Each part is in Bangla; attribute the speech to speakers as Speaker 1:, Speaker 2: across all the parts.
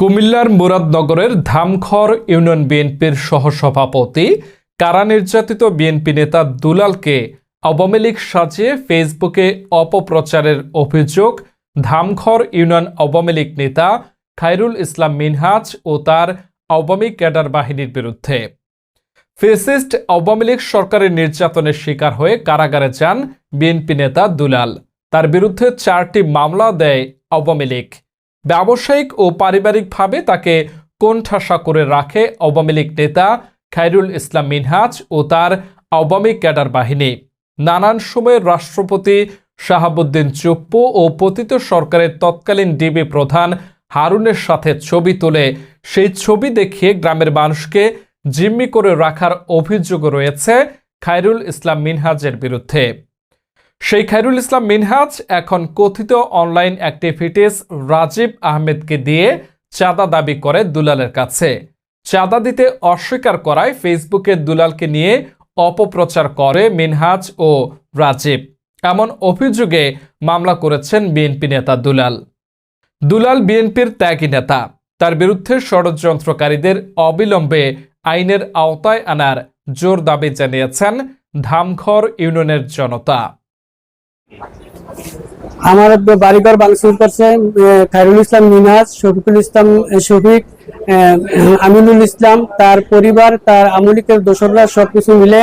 Speaker 1: কুমিল্লার মুরাদনগরের ধামখর ইউনিয়ন বিএনপির সহসভাপতি কারা নির্যাতিত বিএনপি নেতা দুলালকে আওয়ামী লীগ সাজিয়ে ফেসবুকে অপপ্রচারের অভিযোগ ধামখর ইউনিয়ন আওয়ামী লীগ নেতা খায়রুল ইসলাম মিনহাজ ও তার আওয়ামী ক্যাডার বাহিনীর বিরুদ্ধে। ফেসিস্ট আওয়ামী লীগ সরকারের নির্যাতনের শিকার হয়ে কারাগারে যান বিএনপি নেতা দুলাল। তার বিরুদ্ধে চারটি মামলা দেয় আওয়ামী লীগ। ব্যবসায়িক ও পারিবারিকভাবে তাকে কোণঠাসা করে রাখে আওয়ামী লীগ নেতা খায়রুল ইসলাম মিনহাজ ও তার আওয়ামী ক্যাডার বাহিনী। নানান সময়ে রাষ্ট্রপতি শাহাবুদ্দিন চুপ্পু ও পতিত সরকারের তৎকালীন ডিবি প্রধান হারুনের সাথে ছবি তুলে। সেই ছবি দেখিয়ে গ্রামের মানুষকে জিম্মি করে রাখার অভিযোগ রয়েছে খায়রুল ইসলাম মিনহাজের বিরুদ্ধে। সেই খাইরুল ইসলাম মিনহাজ এখন কথিত অনলাইন অ্যাক্টিভিটিস রাজীব আহমেদকে দিয়ে চাঁদা দাবি করে দুলালের কাছে। চাঁদা দিতে অস্বীকার করায় ফেসবুকে দুলালকে নিয়ে অপপ্রচার করে মিনহাজ ও রাজীব। এমন অভিযোগে মামলা করেছেন বিএনপি নেতা দুলাল। দুলাল বিএনপির ত্যাগী নেতা। তার বিরুদ্ধে ষড়যন্ত্রকারীদের অবিলম্বে আইনের আওতায় আনার জোর দাবি জানিয়েছেন ধামঘর ইউনিয়নের জনতা।
Speaker 2: আমার বাড়িঘর ভাঙচুর করছে খায়রুল ইসলাম মিনাজ শফিকুল ইসলাম শফিক আমিনুল ইসলাম তার পরিবার তার আমলিকের দোসররা সবকিছু মিলে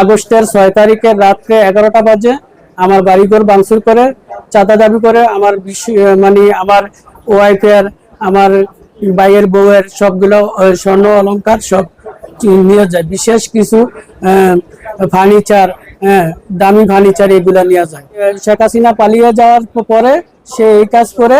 Speaker 2: আগস্টের ছয় তারিখের রাত্রে এগারোটা বাজে আমার বাড়িঘর ভাঙচুর করে চাঁদা দাবি করে আমার বিশ- আহ, মানে আমার ওয়াইফের আমার বাইয়ের বউয়ের সবগুলো স্বর্ণ অলংকার সব নিয়ে যায়। বিশেষ কিছু ফার্নিচার দামি ফার্নিচার এগুলা নিয়ে যায়। শেখ হাসিনা পালিয়ে যাওয়ার পরে সে এই কাজ করে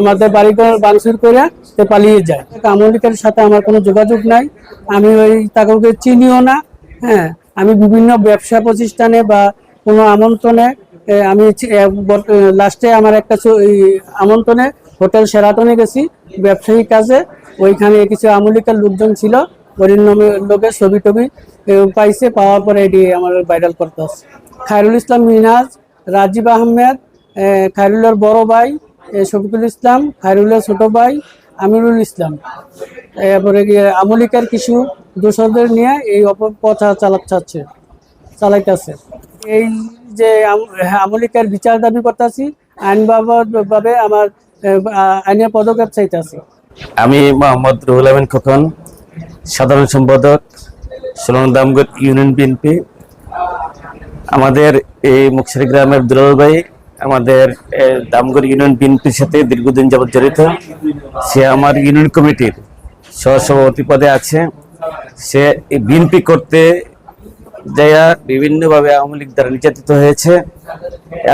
Speaker 2: আমাদের বাড়িঘর বাংসুর করে সে পালিয়ে যায়। আমলিকের সাথে আমার কোনো যোগাযোগ নাই। আমি ওই তাকে চিনিও না হ্যাঁ। আমি বিভিন্ন ব্যবসা প্রতিষ্ঠানে বা কোনো আমন্ত্রণে আমি লাস্টে আমার একটা আমন্ত্রণে হোটেল সেরাটনে গেছি ব্যবসায়িক কাজে। ওইখানে কিছু আমলিকার লোকজন ছিল পরিণামে লোকের ছবি টবি পাইছে, পাওয়ার পরে এটি আমার ভাইরাল করতে খায়রুল ইসলাম মিনাজ রাজীব আহমেদ খায়রুলের বড় ভাই শফিকুল ইসলাম, খায়রুলের ছোট ভাই, আমিরুল ইসলাম। এরপরে আমলিকার কিছু দোষরদের নিয়ে এই অপপ্রচার চালাচ্ছে, চালাইতেছে। এই যে আম- আমলিকার বিচার দাবি করতেছি আইন বাবদ- ভাবে আমার আইনের পদক্ষেপ চাইতেছি।
Speaker 3: আমি মোহাম্মদ রুহুল আমিন খোকন সাধারণ সম্পাদক সোলন দামগড় ইউনিয়ন বিএনপি। আমাদের এই মুকসারি গ্রামের দুলাল ভাই, আমাদের দামগড় ইউনিয়ন বিএনপির সাথে দীর্ঘদিন যাবত জড়িত। সে আমার ইউনিয়ন কমিটির সহসভাপতি পদে আছে। সে বিএনপি করতে যাইয়া বিভিন্নভাবে আওয়ামী লীগ দ্বারা নির্যাতিত হয়েছে।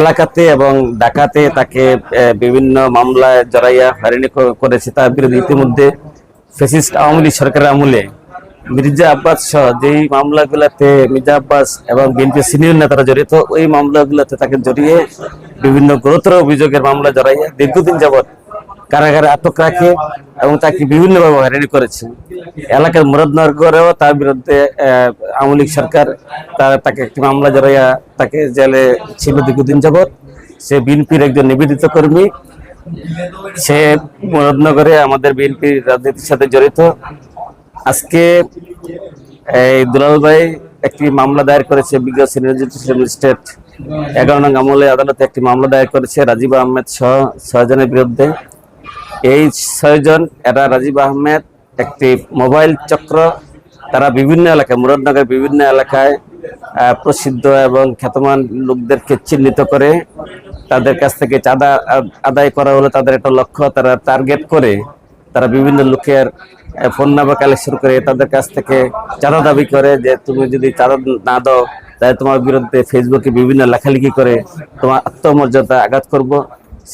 Speaker 3: এলাকাতে এবং ডাকাতে তাকে বিভিন্ন মামলায় জড়াইয়া হয়রানি করেছে। তার বিরুদ্ধে ইতিমধ্যে ফেসিস্ট আওয়ামী লীগ সরকারের আমলে মির্জা আব্বাস সহ যেই মামলাগুলোতে মির্জা আব্বাস এবং বিএনপি সিনিয়র নেতারা জড়িত, ওই মামলাগুলোতে তাকে জড়িয়ে বিভিন্ন গুরুতর অভিযোগের মামলা জড়াইয়া দীর্ঘদিন যাবৎ কারাগারে আটক রাখে এবং তাকে বিভিন্নভাবে হয়রানি করেছে। এলাকার মুরাদনগরেও তার বিরুদ্ধে আওয়ামী লীগ সরকার তার, তাকে একটি মামলা জড়াইয়া তাকে জেলে ছিল দীর্ঘদিন যাবৎ। সে বিএনপির একজন নিবেদিত কর্মী। সে মুরাদনগরে আমাদের বিএনপির রাজনীতির সাথে জড়িত। আজকে এই দুলাল ভাই একটি মামলা দায়ের করেছে বিজ্ঞ এগারো নং আমলে আদালতে একটি মামলা দায়ের করেছে রাজীব আহমেদ সহ ছয়জনের বিরুদ্ধে। এই ছয়জন, এরা রাজীব আহমেদ, একটি মোবাইল চক্র, তারা বিভিন্ন এলাকায় মুরাদনগরের বিভিন্ন এলাকায় প্রসিদ্ধ এবং খ্যাতমান লোকদেরকে চিহ্নিত করে তাদের কাছ থেকে চাঁদা আদায় করা হলো, তাদের একটা লক্ষ্য, তারা টার্গেট করে, তারা বিভিন্ন লোকের ফোন নাম্বার কালেকশন করে, তাদের কাছ থেকে চাঁদা দাবি করে যে, তুমি যদি চাঁদা না দাও, তাহলে তোমার বিরুদ্ধে ফেসবুকে বিভিন্ন লেখালেখি করে তোমার আত্মমর্যাদা আঘাত করব।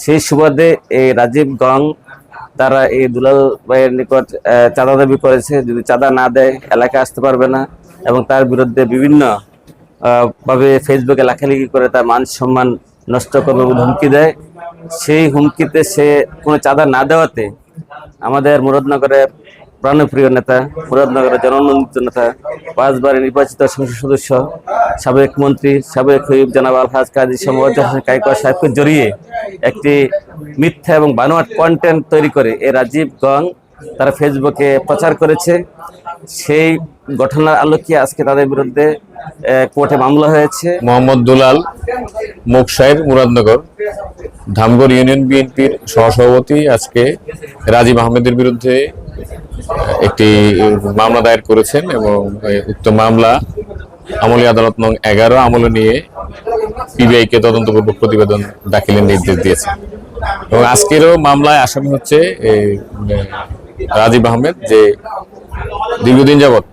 Speaker 3: সেই সুবাদে এই রাজীব গং, তারা এই দুলাল ভাইয়ের নিকট চাঁদা দাবি করেছে, যদি চাঁদা না দেয়, এলাকায় আসতে পারবে না। এবং তার বিরুদ্ধে বিভিন্ন ভাবে ফেসবুকে লেখালেখি করে তার মান সম্মান নষ্ট করবে বলে হুমকি দেয়। সেই হুমকিতে সে কোনো চাঁদা না দেওয়াতে আমাদের মুরাদনগরের প্রাণপ্রিয় নেতা, মুরাদনগরের জননন্দিত নেতা, পাঁচবারের নির্বাচিত সংসদ সদস্য, সাবেক মন্ত্রী, সাবেক হুইপ জনাব আলহাজ কাজী সম্ভব কাইকা সাহেবকে জড়িয়ে একটি মিথ্যা এবং বানোয়াট কন্টেন্ট তৈরি করে এ রাজীব গং তারা ফেসবুকে প্রচার করেছে। সেই ঘটনার আলোকে আজকে তাদের বিরুদ্ধে কোর্টে মামলা হয়েছে।
Speaker 4: মোহাম্মদ দুলাল মুকসাইর মুরাদনগর, ধামগড় ইউনিয়ন বিএনপির সহসভাপতি আজকে রাজীব আহমেদের বিরুদ্ধে একটি মামলা দায়ের করেছেন এবং উক্ত মামলা আমলি আদালত নং এগারো আমলে নিয়ে পিবিআই কে তদন্তপূর্বক প্রতিবেদন দাখিলের নির্দেশ দিয়েছে। এবং আজকেরও মামলায় আসামি হচ্ছে রাজীব আহমেদ যে দীর্ঘদিন যাবৎ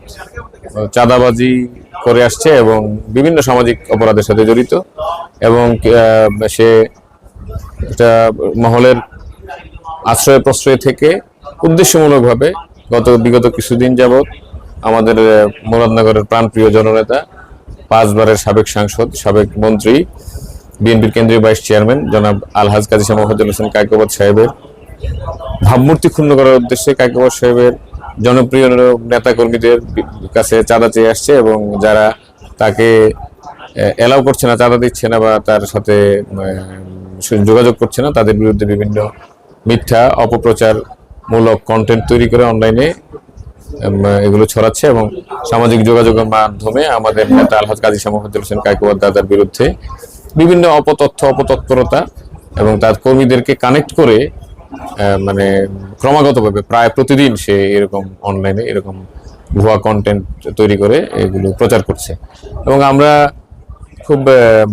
Speaker 4: চাঁদাবাজি করে আসছে এবং বিভিন্ন সামাজিক অপরাধের সাথে জড়িত এবং সে একটা মহলের আশ্রয় প্রশ্রয় থেকে উদ্দেশ্যমূলকভাবে গত বিগত কিছুদিন যাবৎ আমাদের মুরাদনগরের প্রাণপ্রিয় জননেতা, পাঁচবারের সাবেক সাংসদ, সাবেক মন্ত্রী, বিএনপির কেন্দ্রীয় ভাইস চেয়ারম্যান জনাব আলহাজ কাজী শাহ মফাজুল হোসেন কায়কোবাদ সাহেবের ভাবমূর্তি ক্ষুণ্ণ করার উদ্দেশ্যে কায়কোবাদ সাহেবের জনপ্রিয় নেতা কর্মীদের কাছে চাঁদা চেয়ে আসছে এবং যারা তাকে এলাও করছে না, চাঁদা দিচ্ছে না বা তার সাথে যোগাযোগ করছে না, তাদের বিরুদ্ধে বিভিন্ন মিথ্যা অপপ্রচার মূলক কন্টেন্ট তৈরি করে অনলাইনে এগুলো ছড়াচ্ছে এবং সামাজিক যোগাযোগের মাধ্যমে আমাদের নেতা আলহাজ কাজী শাহ হোসেন কায়কোবাদ দাদার বিরুদ্ধে বিভিন্ন অপতথ্য, অপতৎপরতা এবং তার কর্মীদেরকে কানেক্ট করে মানে ক্রমাগতভাবে প্রায় প্রতিদিন সে এরকম অনলাইনে এরকম ভুয়া কন্টেন্ট তৈরি করে এগুলো প্রচার করছে। এবং আমরা খুব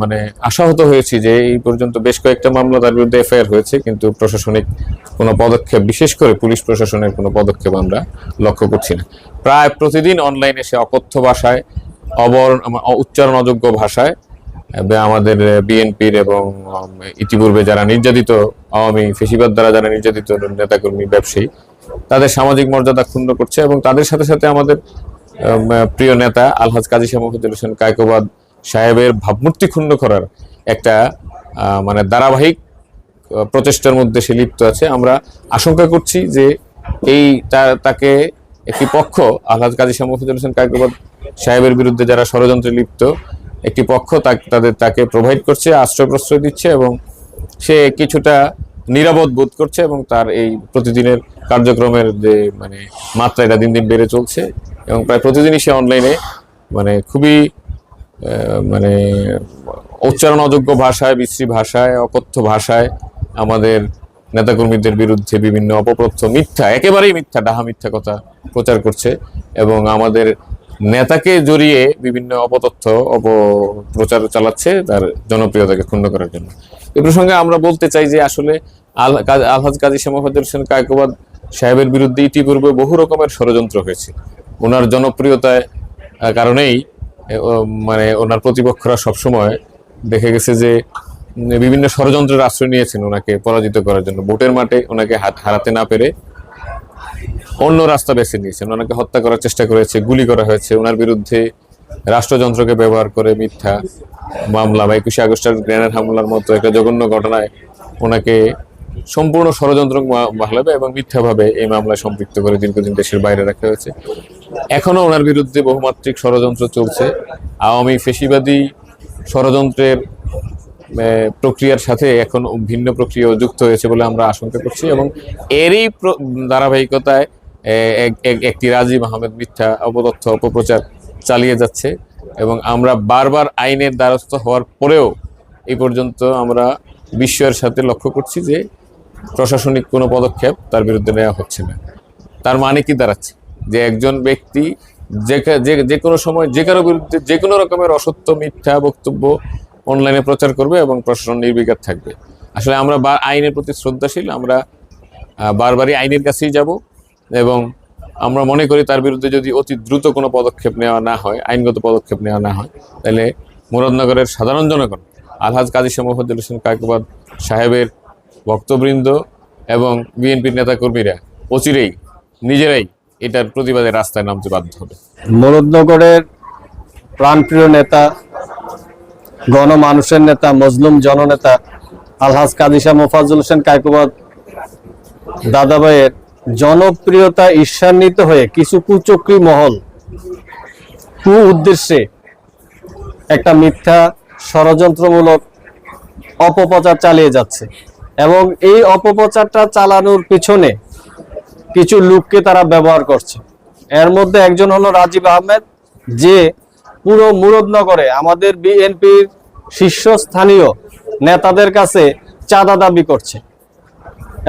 Speaker 4: মানে আশাহত হয়েছি যে এই পর্যন্ত বেশ কয়েকটা মামলা তার বিরুদ্ধে এফআইআর হয়েছে, কিন্তু প্রশাসনিক কোনো পদক্ষেপ, বিশেষ করে পুলিশ প্রশাসনের কোনো পদক্ষেপ আমরা লক্ষ্য করছি না। প্রায় প্রতিদিন অনলাইনে সে অকথ্য ভাষায়, অবর উচ্চারণ অযোগ্য ভাষায় আমাদের বিএনপির এবং ইতিপূর্বে যারা নির্যাতিত, আওয়ামী ফেসিবাদ দ্বারা যারা নির্যাতিত নেতাকর্মী, ব্যবসায়ী, তাদের সামাজিক মর্যাদা ক্ষুণ্ণ করছে এবং তাদের সাথে সাথে আমাদের প্রিয় নেতা আলহাজ কাজী শাহ মফিদুল হোসেন কায়কোবাদ সাহেবের ভাবমূর্তি ক্ষুণ্ণ করার একটা মানে ধারাবাহিক প্রচেষ্টার মধ্যে সে লিপ্ত আছে। আমরা আশঙ্কা করছি যে এই তাকে একটি পক্ষ আলহাজ কাজী শাহ মফিদুল হোসেন কায়কোবাদ সাহেবের বিরুদ্ধে যারা ষড়যন্ত্রে লিপ্ত একটি পক্ষ তাদের, তাকে প্রোভাইড করছে আশ্রয় প্রশ্রয় দিচ্ছে এবং সে কিছুটা নিরাপদ বোধ করছে এবং তার এই প্রতিদিনের কার্যক্রমের যে মানে মাত্রা এটা দিন দিন বেড়ে চলছে এবং প্রায় প্রতিদিনই সে অনলাইনে মানে খুবই মানে উচ্চারণ অযোগ্য ভাষায়, বিশ্রী ভাষায়, অকথ্য ভাষায় আমাদের নেতাকর্মীদের বিরুদ্ধে বিভিন্ন অপপ্রথ্য মিথ্যা, একেবারেই মিথ্যা, ডাহা মিথ্যা কথা প্রচার করছে এবং আমাদের নেতাকে জড়িয়ে বিভিন্ন অপতথ্য অপপ্রচার চালাচ্ছে তার জনপ্রিয়তাকে ক্ষুণ্ণ করার জন্য। এ প্রসঙ্গে আমরা বলতে চাই যে আসলে আল আলহাজ কাজী শ্যামাফাজুল হোসেন কায়কোবাদ সাহেবের বিরুদ্ধে ইতিপূর্বে বহু রকমের ষড়যন্ত্র হয়েছে। ওনার জনপ্রিয়তায় কারণেই মানে ওনার প্রতিপক্ষরা সবসময় দেখে গেছে যে বিভিন্ন ষড়যন্ত্রের আশ্রয় নিয়েছেন ওনাকে পরাজিত করার জন্য। ভোটের মাঠে ওনাকে হাত হারাতে না পেরে অন্য রাস্তা বেছে নিয়েছেন। ওনাকে হত্যা করার চেষ্টা করেছে, গুলি করা হয়েছে। ওনার বিরুদ্ধে রাষ্ট্রযন্ত্রকে ব্যবহার করে মিথ্যা মামলা বা একুশে আগস্টের গ্রেনেড হামলার মতো একটা জঘন্য ঘটনায় ওনাকে সম্পূর্ণ ষড়যন্ত্র ভাবে এবং মিথ্যাভাবে এই মামলায় সম্পৃক্ত করে দীর্ঘদিন দেশের বাইরে রাখা হয়েছে। এখনও ওনার বিরুদ্ধে বহুমাত্রিক ষড়যন্ত্র চলছে। আওয়ামী ফেসিবাদী ষড়যন্ত্রের প্রক্রিয়ার সাথে এখন ভিন্ন প্রক্রিয়া যুক্ত হয়েছে বলে আমরা আশঙ্কা করছি এবং এরই ধারাবাহিকতায় একটি রাজীব আহমেদ মিথ্যা অপতথ্য অপপ্রচার চালিয়ে যাচ্ছে এবং আমরা বারবার আইনের দ্বারস্থ হওয়ার পরেও এই পর্যন্ত আমরা বিস্ময়ের সাথে লক্ষ্য করছি যে প্রশাসনিক কোনো পদক্ষেপ তার বিরুদ্ধে নেওয়া হচ্ছে না। তার মানে কি দাঁড়াচ্ছে? যে একজন ব্যক্তি যে যে কোনো সময় যে কারও বিরুদ্ধে যে কোনো রকমের অসত্য মিথ্যা বক্তব্য অনলাইনে প্রচার করবে এবং প্রশাসন নির্বিকার থাকবে। আসলে আমরা আইনের প্রতি শ্রদ্ধাশীল, আমরা বারবারই আইনের কাছেই যাব। এবং আমরা মনে করি তার বিরুদ্ধে যদি অতি দ্রুত কোনো পদক্ষেপ নেওয়া না হয়, আইনগত পদক্ষেপ নেওয়া না হয়, তাহলে মুরাদনগরের সাধারণ জনগণ, আলহাজ কাজী মোহাম্মদ হোসেন কাকবাদ সাহেবের ভক্তবৃন্দ এবং বিএনপির নেতাকর্মীরা অচিরেই, নিজেরাই এটার প্রতিবাদে রাস্তায় নামতে বাধ্য হবে।
Speaker 5: মুরদনগরের প্রাণপ্রিয় নেতা, গণমানুষের নেতা, মজলুম জননেতা, আলহাজ কাদিসা মোফাজুল হোসেন কায়কোবাদ দাদাভাইয়ের জনপ্রিয়তা ঈর্ষান্বিত হয়ে কিছু কুচক্রী মহল কু উদ্দেশ্যে একটা মিথ্যা ষড়যন্ত্রমূলক অপপ্রচার চালিয়ে যাচ্ছে এবং এই অপপ্রচারটা চালানোর পিছনে কিছু লোককে তারা ব্যবহার করছে। এর মধ্যে একজন হলো রাজীব আহমেদ, যে পুরো মুরদনগরে আমাদের বিএনপির শীর্ষস্থানীয় নেতাদের কাছে চাঁদা দাবি করছে।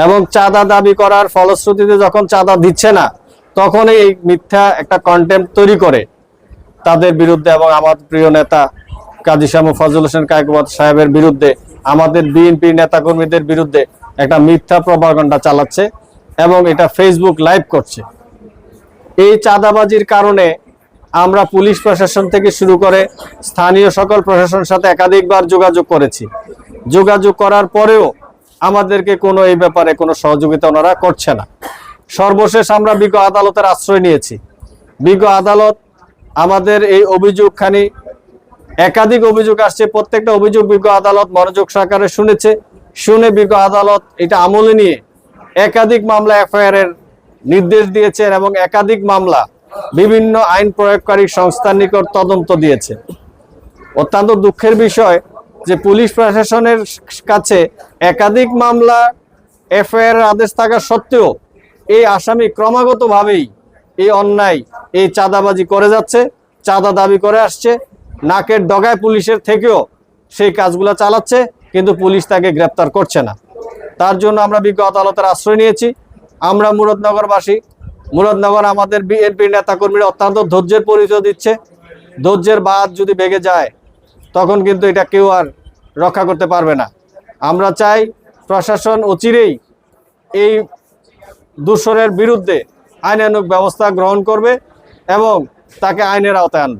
Speaker 5: এবং চাঁদা দাবি করার ফলশ্রুতিতে যখন চাঁদা দিচ্ছে না, তখন এই মিথ্যা একটা কন্টেন্ট তৈরি করে তাদের বিরুদ্ধে এবং আমার প্রিয় নেতা কাজী শামু ফজল হোসেন কায়কবাদ সাহেবের বিরুদ্ধে, আমাদের বিএনপি নেতাকর্মীদের বিরুদ্ধে একটা মিথ্যা প্রপাগন্ডা চালাচ্ছে এবং এটা ফেসবুক লাইভ করছে। এই চাঁদাবাজির কারণে আমরা পুলিশ প্রশাসন থেকে শুরু করে স্থানীয় সকল প্রশাসনের সাথে একাধিকবার যোগাযোগ করেছি। যোগাযোগ করার পরেও আমাদেরকে কোনো এই ব্যাপারে কোনো সহযোগিতা ওনারা করছে না। সর্বশেষ আমরা বিজ্ঞ আদালতের আশ্রয় নিয়েছি। বিজ্ঞ আদালত আমাদের এই অভিযোগখানি, একাধিক অভিযোগ আসছে, প্রত্যেকটা অভিযোগ বিজ্ঞ আদালত মনোযোগ সহকারে শুনেছে। শুনে বিজ্ঞ আদালত এটা আমলে নিয়ে একাধিক মামলা এফআইআর এর নির্দেশ দিয়েছেন এবং একাধিক মামলা বিভিন্ন আইন প্রয়োগকারী সংস্থার নিকট তদন্ত দিয়েছে। অত্যন্ত দুঃখের বিষয় যে পুলিশ প্রশাসনের কাছে একাধিক মামলা, এফআইআর আদেশ থাকা সত্ত্বেও এই আসামি ক্রমাগতভাবেই এই অন্যায়, এই চাঁদাবাজি করে যাচ্ছে, চাঁদা দাবি করে আসছে, নাকের ডগায় পুলিশের থেকেও সেই কাজগুলো চালাচ্ছে, কিন্তু পুলিশ তাকে গ্রেপ্তার করছে না। তার জন্য আমরা বিজ্ঞ আদালতের আশ্রয় নিয়েছি। আমরা মুরাদনগরবাসী। মুরাদনগর আমাদের বিএনপি নেতাকর্মীরা অত্যন্ত ধৈর্যের পরিচয় দিচ্ছে। ধৈর্যের বাদ যদি বেগে যায় তখন কিন্তু এটা কেউ আর রক্ষা করতে পারবে না। আমরা চাই প্রশাসন অচিরেই এই দূষণের বিরুদ্ধে আইনানুক ব্যবস্থা গ্রহণ করবে এবং তাকে আইনের আওতায় আনবে।